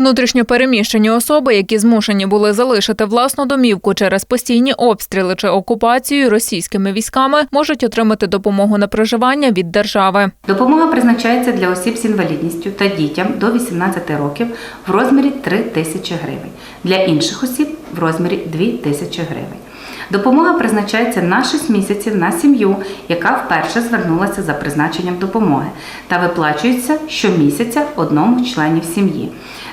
Внутрішньо переміщені особи, які змушені були залишити власну домівку через постійні обстріли чи окупацію російськими військами, можуть отримати допомогу на проживання від держави. Допомога призначається для осіб з інвалідністю та дітям до 18 років в розмірі 3 тисячі гривень. Для інших осіб в розмірі 2 тисячі гривень. Допомога призначається на 6 місяців на сім'ю, яка вперше звернулася за призначенням допомоги, та виплачується щомісяця одному з членів сім'ї.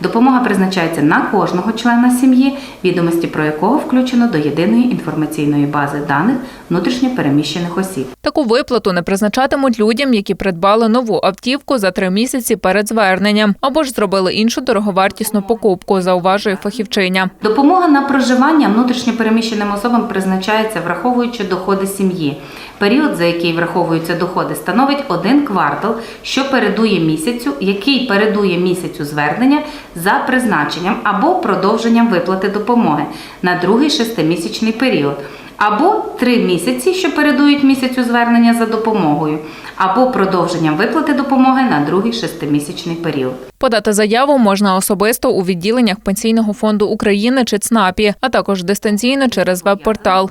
Допомога призначається на кожного члена сім'ї, відомості про якого включено до єдиної інформаційної бази даних внутрішньо переміщених осіб. Таку виплату не призначатимуть людям, які придбали нову автівку за три місяці перед зверненням або ж зробили іншу дороговартісну покупку, зауважує фахівчиня. Допомога на проживання внутрішньо переміщеним особам призначається, враховуючи доходи сім'ї. Період, за який враховуються доходи, становить один квартал, що передує місяцю, який передує місяцю звернення за призначенням або продовженням виплати допомоги на другий шестимісячний період. Або три місяці, що передують місяцю звернення за допомогою, або продовженням виплати допомоги на другий шестимісячний період. Подати заяву можна особисто у відділеннях Пенсійного фонду України чи ЦНАПі, а також дистанційно через веб-портал.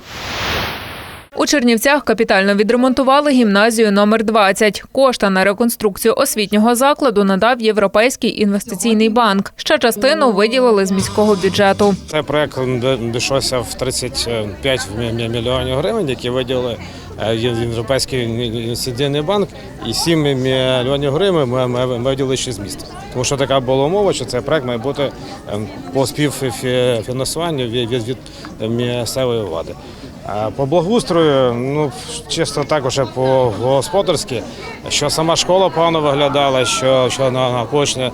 У Чернівцях капітально відремонтували гімназію номер 20. Кошти на реконструкцію освітнього закладу надав Європейський інвестиційний банк. Ще частину виділили з міського бюджету. Цей проект обійшовся в 35 мі- мільйонів гривень, які виділили е, Європейський інвестиційний банк, і 7 мільйонів гривень ми, виділили ще з міста. Тому що така була умова, що цей проект має бути ем, по співфінансуванню від місцевої влади. По благоустрою, ну чисто так уже по господарськи, що сама школа погано виглядала, що, що на навколишня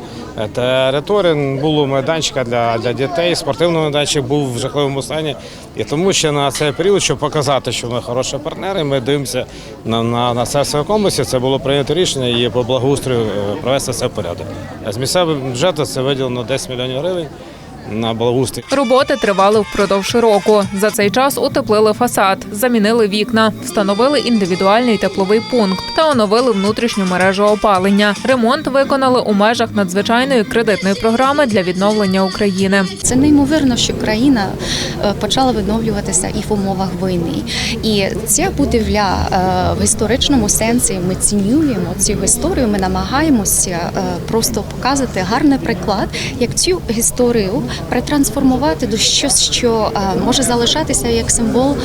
територія було майданчика для, для дітей, спортивний майданчик був в жахливому стані. І тому ще на цей період, щоб показати, що ми хороші партнери, ми дивимося на, на, на серцевому комплексі. Це було прийнято рішення і по благоустрою е, провести це в порядок. З місцевого бюджету це виділено 10 мільйонів гривень на благоустрій. Роботи тривали впродовж року. За цей час утеплили фасад, замінили вікна, встановили індивідуальний тепловий пункт та оновили внутрішню мережу опалення. Ремонт виконали у межах надзвичайної кредитної програми для відновлення України. Це неймовірно, що країна е, почала відновлюватися і в умовах війни. І ця будівля е, в історичному сенсі ми цінюємо цю історію. Ми намагаємося е, просто показати гарний приклад, як цю історію перетрансформувати до щось, що е, може залишатися як символ,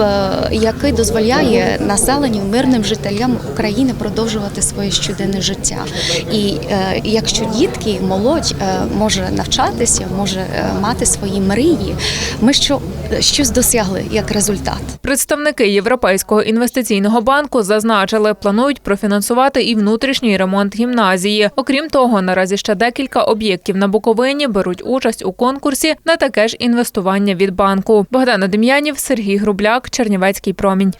е, який дозволяє населенню, мирним жителям України продовжувати своє щоденне життя. І е, якщо дітки, молодь може навчатися, може мати свої мрії, ми що щось досягли як результат. Представники Європейського інвестиційного банку зазначили, планують профінансувати і внутрішній ремонт гімназії. Окрім того, наразі ще декілька об'єктів на Буковині беруть участь у конкурсі на таке ж інвестування від банку. Богдана Дем'янів, Сергій Грубляк, Чернівецький промінь.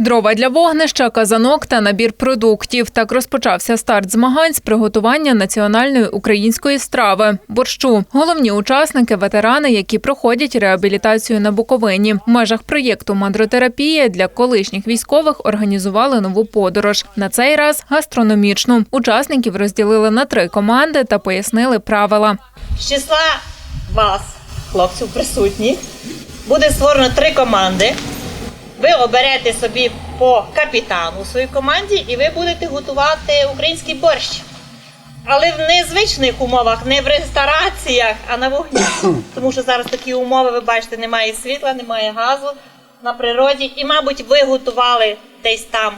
Дрова для вогнища, казанок та набір продуктів. Так розпочався старт змагань з приготування національної української страви борщу. Головні учасники ветерани, які проходять реабілітацію на Буковині. В межах проєкту Мандротерапія для колишніх військових організували нову подорож. На цей раз гастрономічну. Учасників розділили на три команди та пояснили правила. З числа вас, хлопців присутніх, буде створено три команди. Ви оберете собі по капітану у своїй команді і ви будете готувати український борщ. Але в незвичних умовах, не в рестораціях, а на вогні. Тому що зараз такі умови, ви бачите, немає світла, немає газу на природі. І, мабуть, ви готували десь там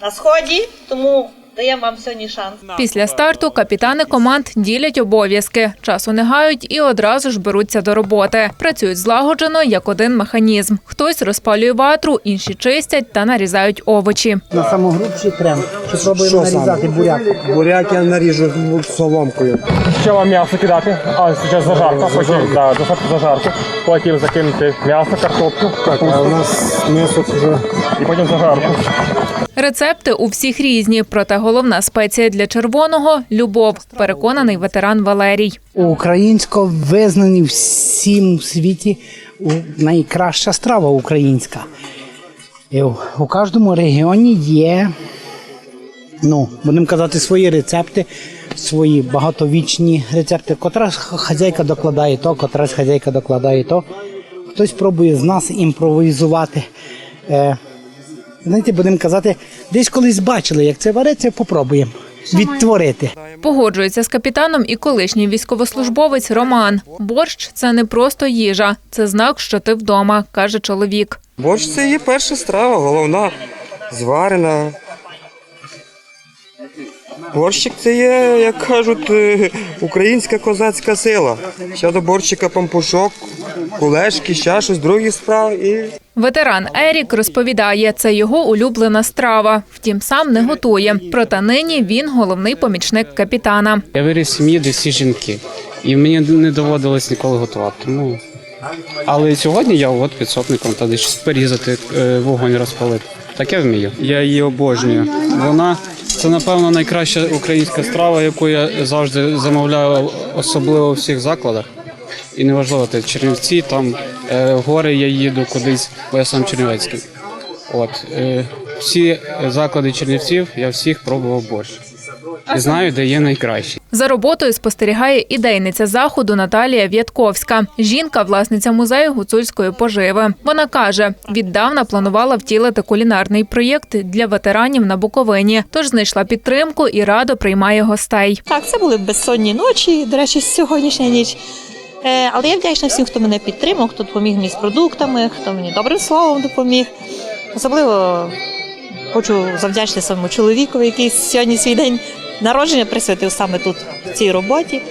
на сході, тому даємо вам сьогодні шанс. Після старту капітани команд ділять обов'язки, часу не гають і одразу ж беруться до роботи. Працюють злагоджено як один механізм. Хтось розпалює ватру, інші чистять та нарізають овочі. На самогрубший крем. Чи пробуємо Що нарізати буряк? Буряк я наріжу соломкою. Що вам м'ясо кидати? А зараз зажарка, потім да, зажарку, потім закинути м'ясо, картоплю, Так, а у нас м'ясо вже і потім зажарку. Рецепти у всіх різні, проте головна спеція для червоного любов. Переконаний ветеран Валерій. Українсько визнані всім у світі найкраща страва українська. У, кожному регіоні є, ну, будемо казати, свої рецепти, свої багатовічні рецепти. Котра хазяйка докладає то, котра хазяйка докладає то. Хтось пробує з нас імпровізувати. Знаєте, будемо казати, десь колись бачили, як це вариться, попробуємо відтворити. Погоджується з капітаном і колишній військовослужбовець Роман. Борщ це не просто їжа, це знак, що ти вдома, каже чоловік. Борщ це є перша страва, головна, зварена. Борщик це є, як кажуть, е, українська козацька сила. Ще до борщика пампушок, кулешки, ще щось, другі справи і Ветеран Ерік розповідає, це його улюблена страва. Втім, сам не готує. Проте нині він головний помічник капітана. Я виріс в сім'ї, де всі жінки, і мені не доводилось ніколи готувати. Тому... Але сьогодні я от підсотником та десь порізати, е, вогонь розпалити. Таке вмію. Я її обожнюю. Вона це, напевно, найкраща українська страва, яку я завжди замовляю, особливо у всіх закладах. І неважливо, ти Чернівці, там е, гори я їду кудись, бо я сам Чернівецький. От е, всі заклади Чернівців я всіх пробував борщ. І знаю, де є найкращий. За роботою спостерігає ідейниця заходу Наталія В'ятковська. Жінка, власниця музею гуцульської поживи. Вона каже, віддавна планувала втілити кулінарний проєкт для ветеранів на Буковині, тож знайшла підтримку і радо приймає гостей. Так, це були безсонні ночі, до речі, сьогоднішня ніч. Е, Але я вдячна всім, хто мене підтримав, хто допоміг мені з продуктами, хто мені добрим словом допоміг. Особливо хочу завдячити своєму чоловікові, який сьогодні свій день народження присвятив саме тут, в цій роботі.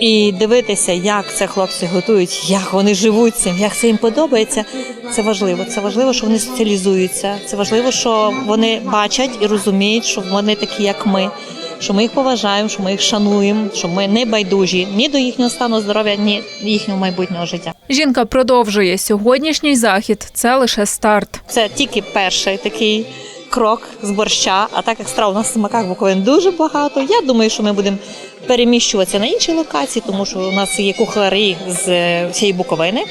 І дивитися, як це хлопці готують, як вони живуть цим, як це їм подобається. Це важливо. Це важливо, що вони соціалізуються. Це важливо, що вони бачать і розуміють, що вони такі, як ми, що ми їх поважаємо, що ми їх шануємо, що ми не байдужі ні до їхнього стану здоров'я, ні до їхнього майбутнього життя. Жінка продовжує сьогоднішній захід. Це лише старт. Це тільки перший такий крок з борща. А так як страв у нас в смаках Буковин дуже багато. Я думаю, що ми будемо переміщуватися на інші локації, тому що у нас є кухарі з е, всієї Буковини.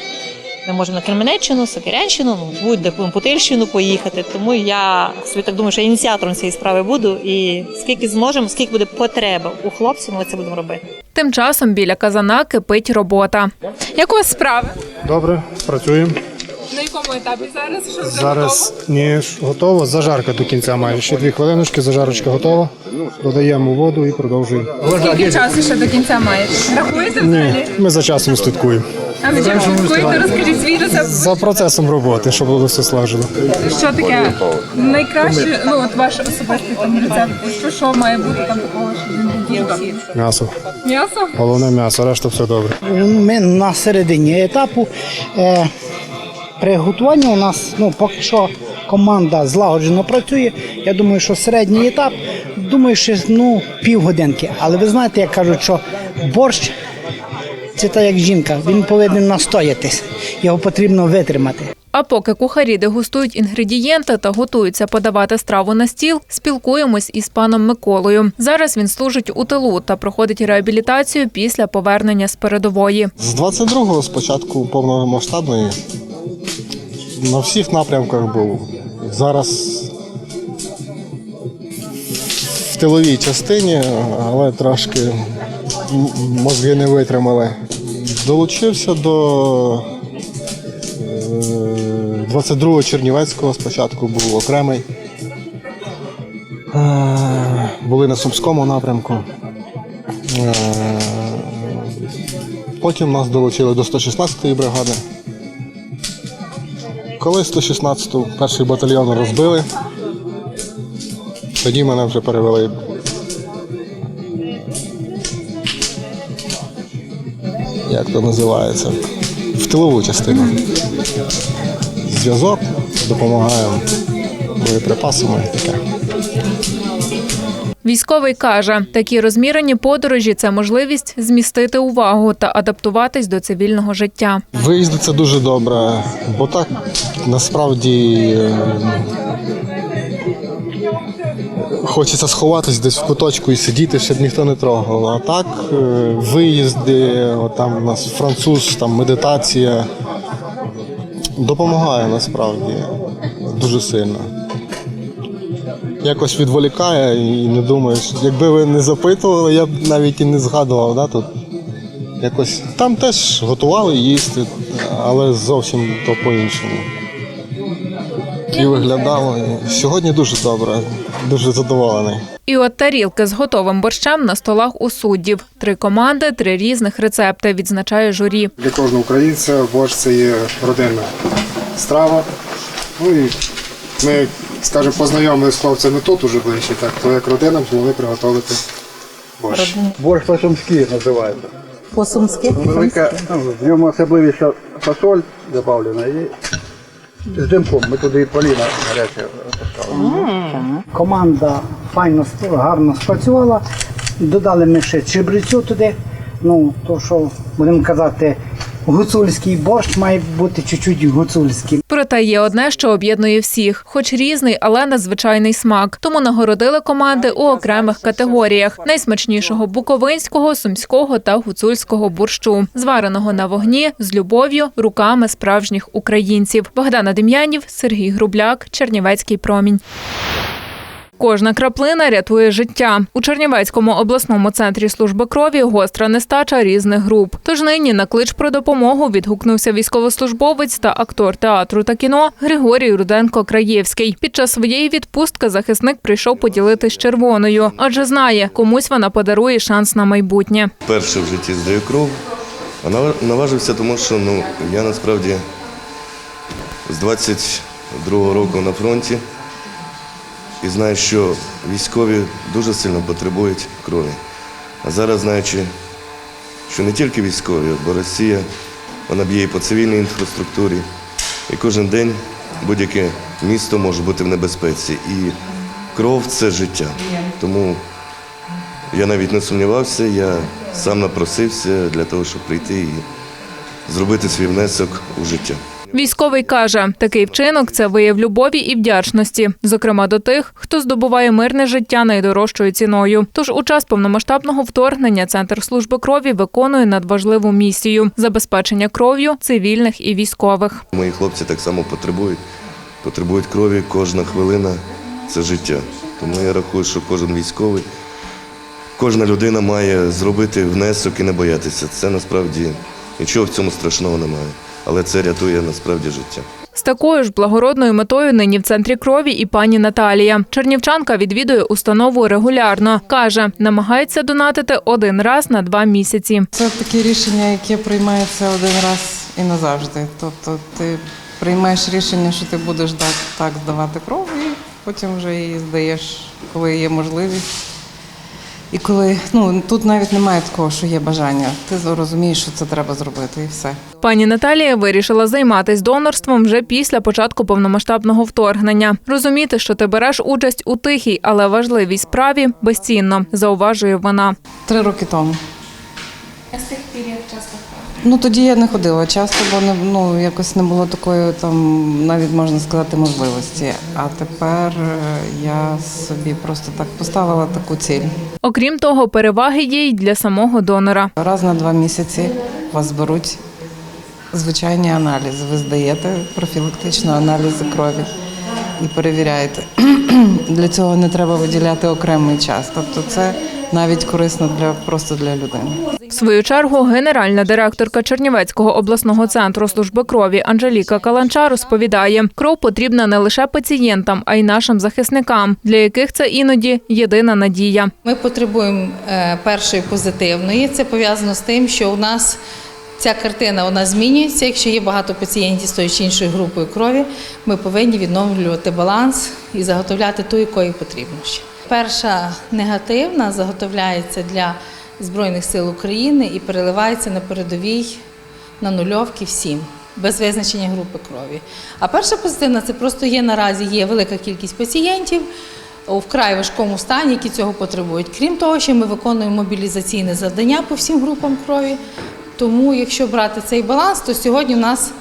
Ми можемо на Кременеччину, Сокирянщину, ну, будь-де Путильщину поїхати. Тому я собі так думаю, що ініціатором цієї справи буду. І скільки зможемо, скільки буде потреба у хлопців, ми це будемо робити. Тим часом біля казана кипить робота. Як у вас справи? Добре, працюємо. На якому етапі зараз? Що Зараз ні, ж готово. Зажарка до кінця майже. Ще дві хвилиночки, зажарочка готова. Додаємо воду і продовжуємо. Скільки часу ще до кінця маєте? Рахуєте Ні, ми за часом слідкуємо. А ви чим слідкуєте? Розкажіть свій рецепт. За процесом роботи, щоб було все слажено. Що таке найкраще, ну от ваш особистий там рецепт? Що, що має бути там такого, що інгредієнтів? М'ясо. М'ясо? Головне м'ясо, решта все добре. Ми на середині етапу. Е, при готуванні у нас ну, поки що команда злагоджено працює. Я думаю, що середній етап, думаю, що ну, півгодинки. Але ви знаєте, як кажуть, що борщ це так як жінка, він повинен настоятись, його потрібно витримати. А поки кухарі дегустують інгредієнти та готуються подавати страву на стіл, спілкуємось із паном Миколою. Зараз він служить у тилу та проходить реабілітацію після повернення з передової. З 22-го спочатку повномасштабної на всіх напрямках був. Зараз в тиловій частині, але трошки мозги не витримали. Долучився до 22-го Чернівецького, спочатку був окремий. Е, Були на Сумському напрямку. Е, Потім нас долучили до 116-ї бригади. Коли 116-ту перший батальйон розбили, тоді мене вже перевели. Як то називається? В тилову частину. Зв'язок, допомагаємо боєприпасами і таке. Військовий каже, такі розмірені подорожі це можливість змістити увагу та адаптуватись до цивільного життя. Виїзди це дуже добре, бо так насправді е, хочеться сховатись десь в куточку і сидіти, щоб ніхто не трогав. А так е, виїзди, там у нас француз, там медитація допомагає насправді дуже сильно. якось відволікає і не думаєш. Якби ви не запитували, я б навіть і не згадував, да, тут. Якось там теж готували їсти, але зовсім то по-іншому. І виглядало. І Сьогодні дуже добре, дуже задоволений. І от тарілки з готовим борщем на столах у суддів. Три команди, три різних рецепти, відзначає журі. Для кожного українця борщ це є родинна страва. Ну і ми, скажімо, познайомилися з хлопцями тут уже ближче, так, то як родина змогли приготувати борщ. Борщ по-сумськи називається. По-сумськи. Велика, ну, в ньому особливіша фасоль додавлена і з димком. Ми туди і поліна гаряче поставили. Команда файно, гарно спрацювала. Додали ми ще чебрецю туди. Ну, то що, будемо казати, гуцульський борщ має бути чуть-чуть гуцульський. Проте є одне, що об'єднує всіх, хоч різний, але надзвичайний смак. Тому нагородили команди у окремих категоріях: найсмачнішого буковинського, сумського та гуцульського борщу, звареного на вогні з любов'ю руками справжніх українців. Богдана Дем'янів, Сергій Грубляк, Чернівецький промінь. Кожна краплина рятує життя. У Чернівецькому обласному центрі служби крові гостра нестача різних груп. Тож нині на клич про допомогу відгукнувся військовослужбовець та актор театру та кіно Григорій Руденко Краєвський. Під час своєї відпустки захисник прийшов поділитись червоною, адже знає, комусь вона подарує шанс на майбутнє. Перше в житті здаю кров, а наважився, тому що ну, я насправді з 22-го року на фронті і знаю, що військові дуже сильно потребують крові. А зараз, знаючи, що не тільки військові, бо Росія вона б'є і по цивільній інфраструктурі, і кожен день будь-яке місто може бути в небезпеці. І кров це життя. Тому я навіть не сумнівався, я сам напросився для того, щоб прийти і зробити свій внесок у життя. Військовий каже, такий вчинок це вияв любові і вдячності, зокрема до тих, хто здобуває мирне життя найдорожчою ціною. Тож у час повномасштабного вторгнення центр служби крові виконує надважливу місію забезпечення кров'ю цивільних і військових. Мої хлопці так само потребують, потребують крові, кожна хвилина це життя. Тому я рахую, що кожен військовий, кожна людина має зробити внесок і не боятися. Це насправді нічого в цьому страшного немає. Але це рятує насправді життя. З такою ж благородною метою нині в центрі крові і пані Наталія. Чернівчанка відвідує установу регулярно. Каже, намагається донатити один раз на два місяці. Це таке рішення, яке приймається один раз і назавжди. Тобто ти приймаєш рішення, що ти будеш так, так здавати кров, і потім вже її здаєш, коли є можливість. І коли ну тут навіть немає такого, що є бажання. Ти розумієш, що це треба зробити, і все. Пані Наталія вирішила займатися донорством вже після початку повномасштабного вторгнення. Розуміти, що ти береш участь у тихій, але важливій справі, безцінно, зауважує вона. Три роки тому. Ну тоді я не ходила часто, бо не ну якось не було такої там, навіть можна сказати, можливості. А тепер е, я собі просто так поставила таку ціль. Окрім того, переваги є й для самого донора. Раз на два місяці вас беруть звичайні аналізи. Ви здаєте профілактично аналізи крові і перевіряєте. Для цього не треба виділяти окремий час. Тобто це навіть корисно для просто для людини. В свою чергу генеральна директорка Чернівецького обласного центру служби крові Анжеліка Каланча розповідає, кров потрібна не лише пацієнтам, а й нашим захисникам, для яких це іноді єдина надія. Ми потребуємо е, першої позитивної. Це пов'язано з тим, що у нас ця картина вона змінюється. Якщо є багато пацієнтів з тою чи іншою групою крові, ми повинні відновлювати баланс і заготовляти ту, якої потрібно ще. Перша негативна заготовляється для Збройних сил України і переливається на передовій на нульовки всім. Без визначення групи крові. А перша позитивна це просто є наразі є велика кількість пацієнтів, у вкрай важкому стані, які цього потребують. Крім того, що ми виконуємо мобілізаційне завдання по всім групам крові. Тому, якщо брати цей баланс, то сьогодні у нас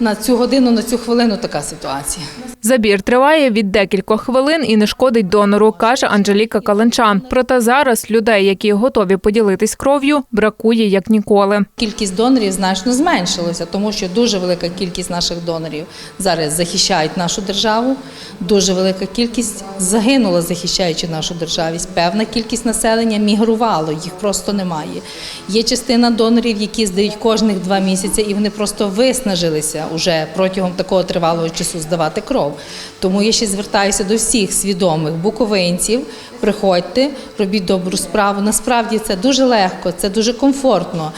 на цю годину, на цю хвилину така ситуація. Забір триває від декількох хвилин і не шкодить донору, каже Анжеліка Каленча. Проте зараз людей, які готові поділитись кров'ю, бракує як ніколи. Кількість донорів значно зменшилася, тому що дуже велика кількість наших донорів зараз захищають нашу державу. Дуже велика кількість загинула, захищаючи нашу державість. Певна кількість населення мігрувало, їх просто немає. Є частина донорів, які здають кожних два місяці, і вони просто виснажилися уже протягом такого тривалого часу здавати кров. Тому я ще звертаюся до всіх свідомих буковинців. Приходьте, робіть добру справу. Насправді це дуже легко, це дуже комфортно.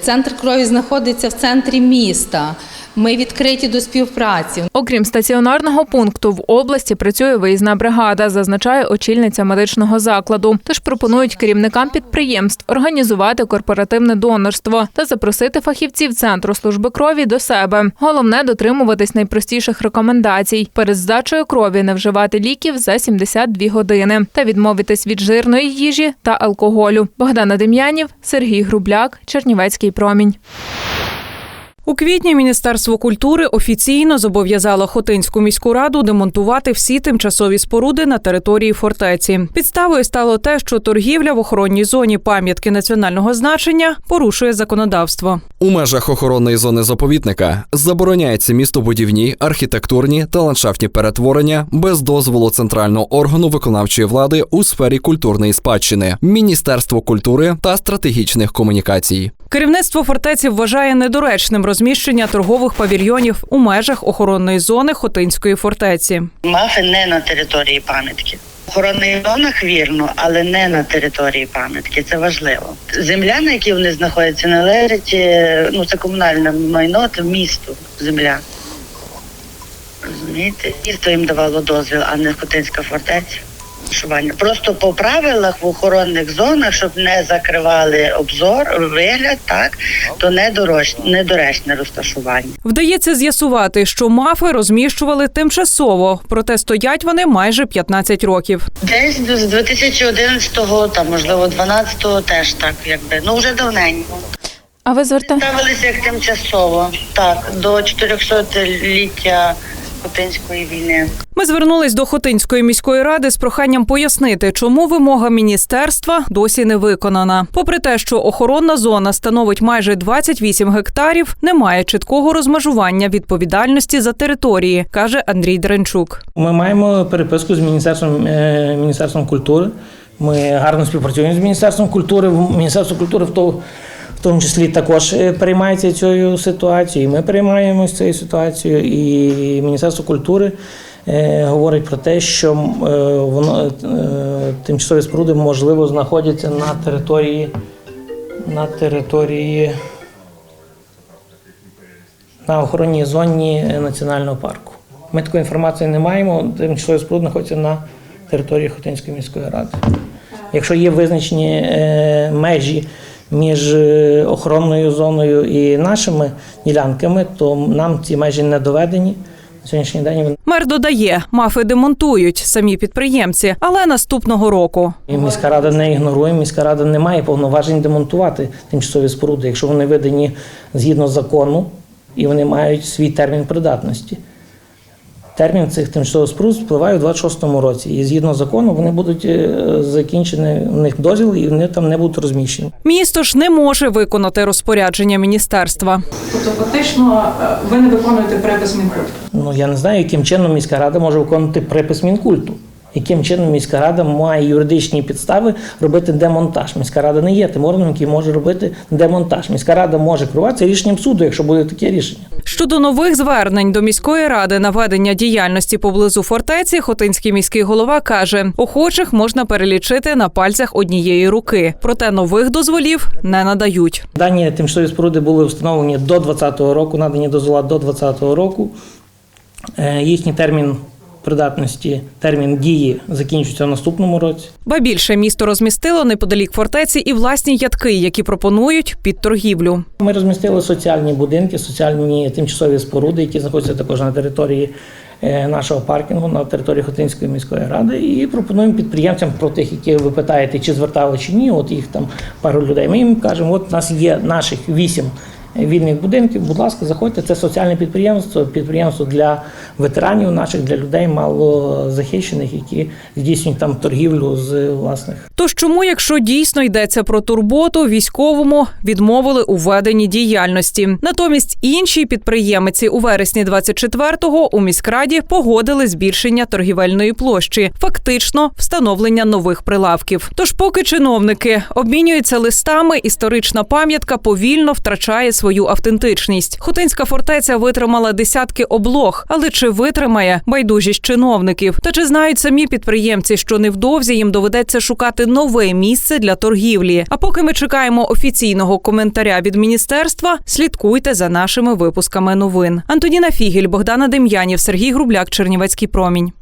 Центр крові знаходиться в центрі міста. Ми відкриті до співпраці. Окрім стаціонарного пункту, в області працює виїзна бригада, зазначає очільниця медичного закладу. Тож пропонують керівникам підприємств організувати корпоративне донорство та запросити фахівців центру служби крові до себе. Головне дотримуватись найпростіших рекомендацій: перед здачею крові не вживати ліків за 72 години та відмовитись від жирної їжі та алкоголю. Богдана Дем'янів, Сергій Грубляк, Чернівецький промінь. У квітні Міністерство культури офіційно зобов'язало Хотинську міську раду демонтувати всі тимчасові споруди на території фортеці. Підставою стало те, що торгівля в охоронній зоні пам'ятки національного значення порушує законодавство. У межах охоронної зони заповідника забороняється містобудівні, архітектурні та ландшафтні перетворення без дозволу центрального органу виконавчої влади у сфері культурної спадщини, Міністерство культури та стратегічних комунікацій. Керівництво фортеці вважає недоречним розміщення торгових павільйонів у межах охоронної зони Хотинської фортеці. Мафи не на території пам'ятки. Охоронних зонах вірно, але не на території пам'ятки. Це важливо. Земля, на якій вони знаходяться, належить е, ну це комунальне майно, це місту земля. Розумієте? Місто їм давало дозвіл, а не Хотинська фортеця. Розташування. Просто по правилах в охоронних зонах, щоб не закривали обзор, вигляд, так то недорож- недоречне розташування. Вдається з'ясувати, що мафи розміщували тимчасово, проте стоять вони майже 15 років. Десь з 2011-го, там можливо 12-го теж так, якби ну вже давненько. А ви звертаєте? Ставилися як тимчасово, так до 400-ліття Хотинської війни. Ми звернулись до Хотинської міської ради з проханням пояснити, чому вимога міністерства досі не виконана. Попри те, що охоронна зона становить майже 28 гектарів, немає чіткого розмежування відповідальності за території, каже Андрій Дренчук. Ми маємо переписку з міністерством, е, міністерством культури. Ми гарно співпрацюємо з міністерством культури. Міністерство культури в тому, в тому числі також е, переймається цією ситуацією. Ми переймаємося цією ситуацією. І Міністерство культури е, говорить про те, що е, воно тимчасові споруди можливо знаходяться на території на території на охоронній зоні національного парку. Ми такої інформації не маємо. Тимчасові споруди знаходяться на території Хотинської міської ради. Якщо є визначені межі між е, охоронною зоною і нашими ділянками, то нам ці межі не доведені. На сьогоднішній день Мер додає, мафи демонтують самі підприємці, але наступного року. І міська рада не ігнорує, міська рада не має повноважень демонтувати тимчасові споруди, якщо вони видані згідно закону і вони мають свій термін придатності. Термін цих тимчасових споруд впливає у 26-му році. І згідно закону вони будуть е, закінчені в них дозвіл і вони там не будуть розміщені. Місто ж не може виконати розпорядження міністерства. Тобто фактично е, ви не виконуєте припис Мінкульту. Ну я не знаю, яким чином міська рада може виконати припис Мінкульту. Яким чином міська рада має юридичні підстави робити демонтаж? Міська рада не є тим органом, який може робити демонтаж. Міська рада може керуватися рішенням суду, якщо буде таке рішення. Щодо нових звернень до міської ради на ведення діяльності поблизу фортеці, Хотинський міський голова каже, охочих можна перелічити на пальцях однієї руки, проте нових дозволів не надають. Дані тимчасові споруди були встановлені до 2020 року, надані дозвола до 2020 року. Е, Їхній термін придатності, термін дії закінчується в наступному році. Ба більше місто розмістило неподалік фортеці і власні ядки, які пропонують під торгівлю. Ми розмістили соціальні будинки, соціальні тимчасові споруди, які знаходяться також на території е, нашого паркінгу, на території Хотинської міської ради, і пропонуємо підприємцям про тих, які ви питаєте, чи звертали чи ні. От їх там пару людей. Ми їм кажемо, от у нас є наших вісім вільних будинків. Будь ласка, заходьте. Це соціальне підприємство, підприємство для ветеранів наших, для людей малозахищених, які здійснюють там торгівлю з власних. Тож чому, якщо дійсно йдеться про турботу, військовому відмовили у веденні діяльності? Натомість іншій підприємиці у вересні 24-го у міськраді погодили збільшення торгівельної площі, фактично встановлення нових прилавків. Тож, поки чиновники обмінюються листами, історична пам'ятка повільно втрачає свою автентичність. Хотинська фортеця витримала десятки облог, але чи витримає байдужість чиновників? Та чи знають самі підприємці, що невдовзі їм доведеться шукати нове місце для торгівлі? А поки ми чекаємо офіційного коментаря від міністерства, слідкуйте за нашими випусками новин. Антоніна Фігель, Богдана Дем'янів, Сергій Грубляк, Чернівецький промінь.